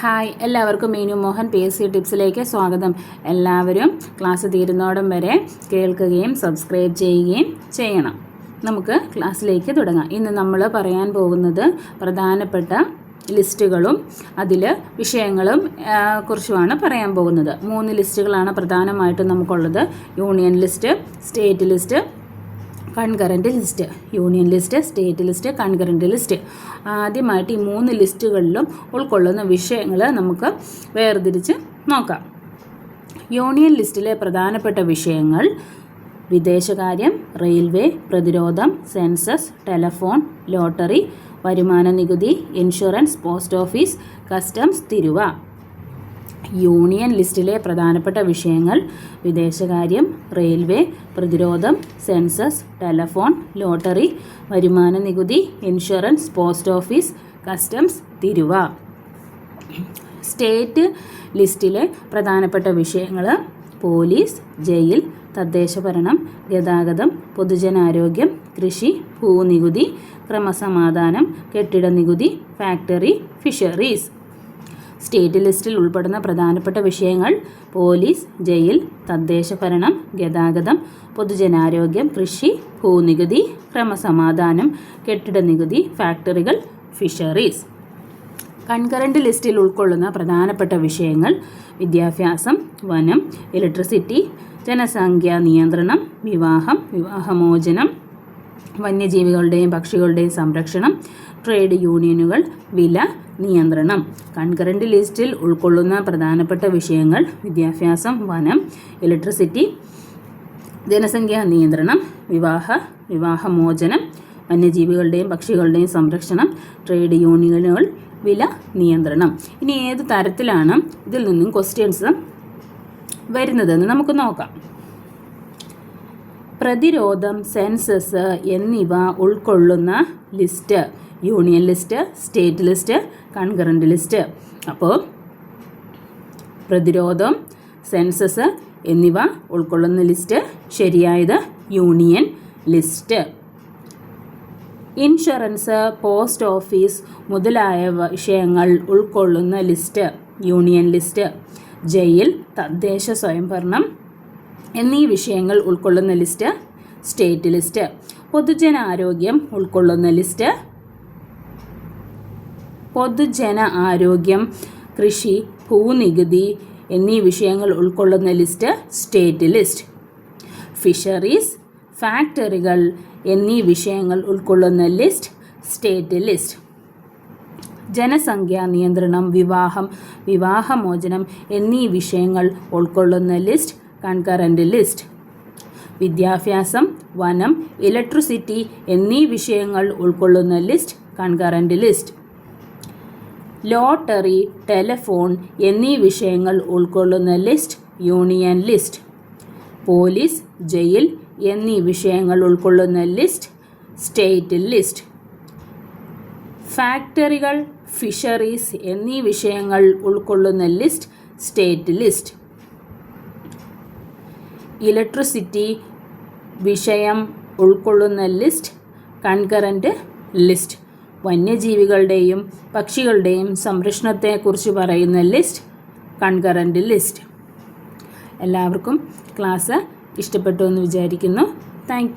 Hi എല്ലാവർക്കും Meenu Mohan P S C ടിപ്സിലേക്ക് സ്വാഗതം. എല്ലാവരും ക്ലാസ് തീരുന്നോടം വരെ കേൾക്കുകയും സബ്സ്ക്രൈബ് ചെയ്യുകയും ചെയ്യണം. നമുക്ക് ക്ലാസ്സിലേക്ക് തുടങ്ങാം. ഇന്ന് നമ്മൾ പറയാൻ പോകുന്നത് പ്രധാനപ്പെട്ട ലിസ്റ്റുകളും അതിൽ വിഷയങ്ങളും കുറിച്ചുമാണ് പറയാൻ പോകുന്നത്. മൂന്ന് ലിസ്റ്റുകളാണ് പ്രധാനമായിട്ടും നമുക്കുള്ളത്. Union list state list concurrent list union list state list concurrent list. ആദ്യമായിട്ട് ഈ മൂന്ന് ലിസ്റ്റുകളിലും ഉൾക്കൊള്ളുന്ന വിഷയങ്ങൾ നമുക്ക് വേർതിരിച്ച് നോക്കാം. യൂണിയൻ ലിസ്റ്റിലെ പ്രധാനപ്പെട്ട വിഷയങ്ങൾ വിദേശകാര്യം റെയിൽവേ പ്രതിരോധം സെൻസസ് ടെലഫോൺ ലോട്ടറി വരുമാന നികുതി ഇൻഷുറൻസ് പോസ്റ്റ് ഓഫീസ് കസ്റ്റംസ് തിരുവ. യൂണിയൻ ലിസ്റ്റിലെ പ്രധാനപ്പെട്ട വിഷയങ്ങൾ വിദേശകാര്യം റെയിൽവേ പ്രതിരോധം സെൻസസ് ടെലഫോൺ ലോട്ടറി വരുമാന നികുതി ഇൻഷുറൻസ് പോസ്റ്റ് ഓഫീസ് കസ്റ്റംസ് തിരുവ. സ്റ്റേറ്റ് ലിസ്റ്റിലെ പ്രധാനപ്പെട്ട വിഷയങ്ങൾ പോലീസ് ജയിൽ തദ്ദേശഭരണം ഗതാഗതം പൊതുജനാരോഗ്യം കൃഷി ഭൂനികുതി ക്രമസമാധാനം കെട്ടിട നികുതി ഫാക്ടറി ഫിഷറീസ്. സ്റ്റേറ്റ് ലിസ്റ്റിൽ ഉൾപ്പെടുന്ന പ്രധാനപ്പെട്ട വിഷയങ്ങൾ പോലീസ് ജയിൽ തദ്ദേശ ഭരണം ഗതാഗതം പൊതുജനാരോഗ്യം കൃഷി ഭൂനികുതി ക്രമസമാധാനം കെട്ടിട നികുതി ഫാക്ടറികൾ ഫിഷറീസ്. കൺകറന്റ് ലിസ്റ്റിൽ ഉൾക്കൊള്ളുന്ന പ്രധാനപ്പെട്ട വിഷയങ്ങൾ വിദ്യാഭ്യാസം വനം ഇലക്ട്രിസിറ്റി ജനസംഖ്യാ നിയന്ത്രണം വിവാഹം വിവാഹമോചനം വന്യജീവികളുടെയും പക്ഷികളുടെയും സംരക്ഷണം ട്രേഡ് യൂണിയനുകൾ വില നിയന്ത്രണം. കൺകറന്റ് ലിസ്റ്റിൽ ഉൾക്കൊള്ളുന്ന പ്രധാനപ്പെട്ട വിഷയങ്ങൾ വിദ്യാഭ്യാസം വനം ഇലക്ട്രിസിറ്റി ജനസംഖ്യാ നിയന്ത്രണം വിവാഹ വിവാഹമോചനം വന്യജീവികളുടെയും പക്ഷികളുടെയും സംരക്ഷണം ട്രേഡ് യൂണിയനുകൾ വില നിയന്ത്രണം. ഇനി ഏത് തരത്തിലാണ് ഇതിൽ നിന്നും ക്വസ്റ്റ്യൻസ് വരുന്നതെന്ന് നമുക്ക് നോക്കാം. പ്രതിരോധം സെൻസസ് എന്നിവ ഉൾക്കൊള്ളുന്ന list union list state list concurrent list. അപ്പോൾ പ്രതിരോധം സെൻസസ് എന്നിവ ഉൾക്കൊള്ളുന്ന ലിസ്റ്റ് ശരിയായത് union list. Insurance post office മുതലായ വിഷയങ്ങൾ ഉൾക്കൊള്ളുന്ന ലിസ്റ്റ് യൂണിയൻ ലിസ്റ്റ്. ജയിൽ തദ്ദേശ സ്വയംഭരണം എന്നീ വിഷയങ്ങൾ ഉൾക്കൊള്ളുന്ന ലിസ്റ്റ് സ്റ്റേറ്റ് ലിസ്റ്റ്. പൊതുജനാരോഗ്യം ഉൾക്കൊള്ളുന്ന ലിസ്റ്റ്. പൊതുജന ആരോഗ്യം കൃഷി ഭൂനികുതി എന്നീ വിഷയങ്ങൾ ഉൾക്കൊള്ളുന്ന ലിസ്റ്റ് സ്റ്റേറ്റ് ലിസ്റ്റ്. ഫിഷറീസ് ഫാക്ടറികൾ എന്നീ വിഷയങ്ങൾ ഉൾക്കൊള്ളുന്ന ലിസ്റ്റ് സ്റ്റേറ്റ് ലിസ്റ്റ്. ജനസംഖ്യാ നിയന്ത്രണം വിവാഹം വിവാഹമോചനം എന്നീ വിഷയങ്ങൾ ഉൾക്കൊള്ളുന്ന ലിസ്റ്റ് കൺകറന്റ് ലിസ്റ്റ്. വിദ്യാഭ്യാസം വനം ഇലക്ട്രിസിറ്റി എന്നീ വിഷയങ്ങൾ ഉൾക്കൊള്ളുന്ന list concurrent list. Lottery telephone എന്നീ വിഷയങ്ങൾ ഉൾക്കൊള്ളുന്ന list union list. Police jail എന്നീ വിഷയങ്ങൾ ഉൾക്കൊള്ളുന്ന ലിസ്റ്റ് സ്റ്റേറ്റ് ലിസ്റ്റ്. ഫാക്ടറികൾ ഫിഷറീസ് എന്നീ വിഷയങ്ങൾ ഉൾക്കൊള്ളുന്ന ലിസ്റ്റ് സ്റ്റേറ്റ് ലിസ്റ്റ്. ഇലക്ട്രിസിറ്റി വിഷയം ഉൾക്കൊള്ളുന്ന ലിസ്റ്റ് കൺകറന്റ് ലിസ്റ്റ് വന്യജീവികളുടെയും പക്ഷികളുടെയും സംരക്ഷണത്തെക്കുറിച്ച് പറയുന്ന ലിസ്റ്റ് കൺകറന്റ് ലിസ്റ്റ്. എല്ലാവർക്കും ക്ലാസ് ഇഷ്ടപ്പെട്ടു എന്ന് വിചാരിക്കുന്നു. താങ്ക്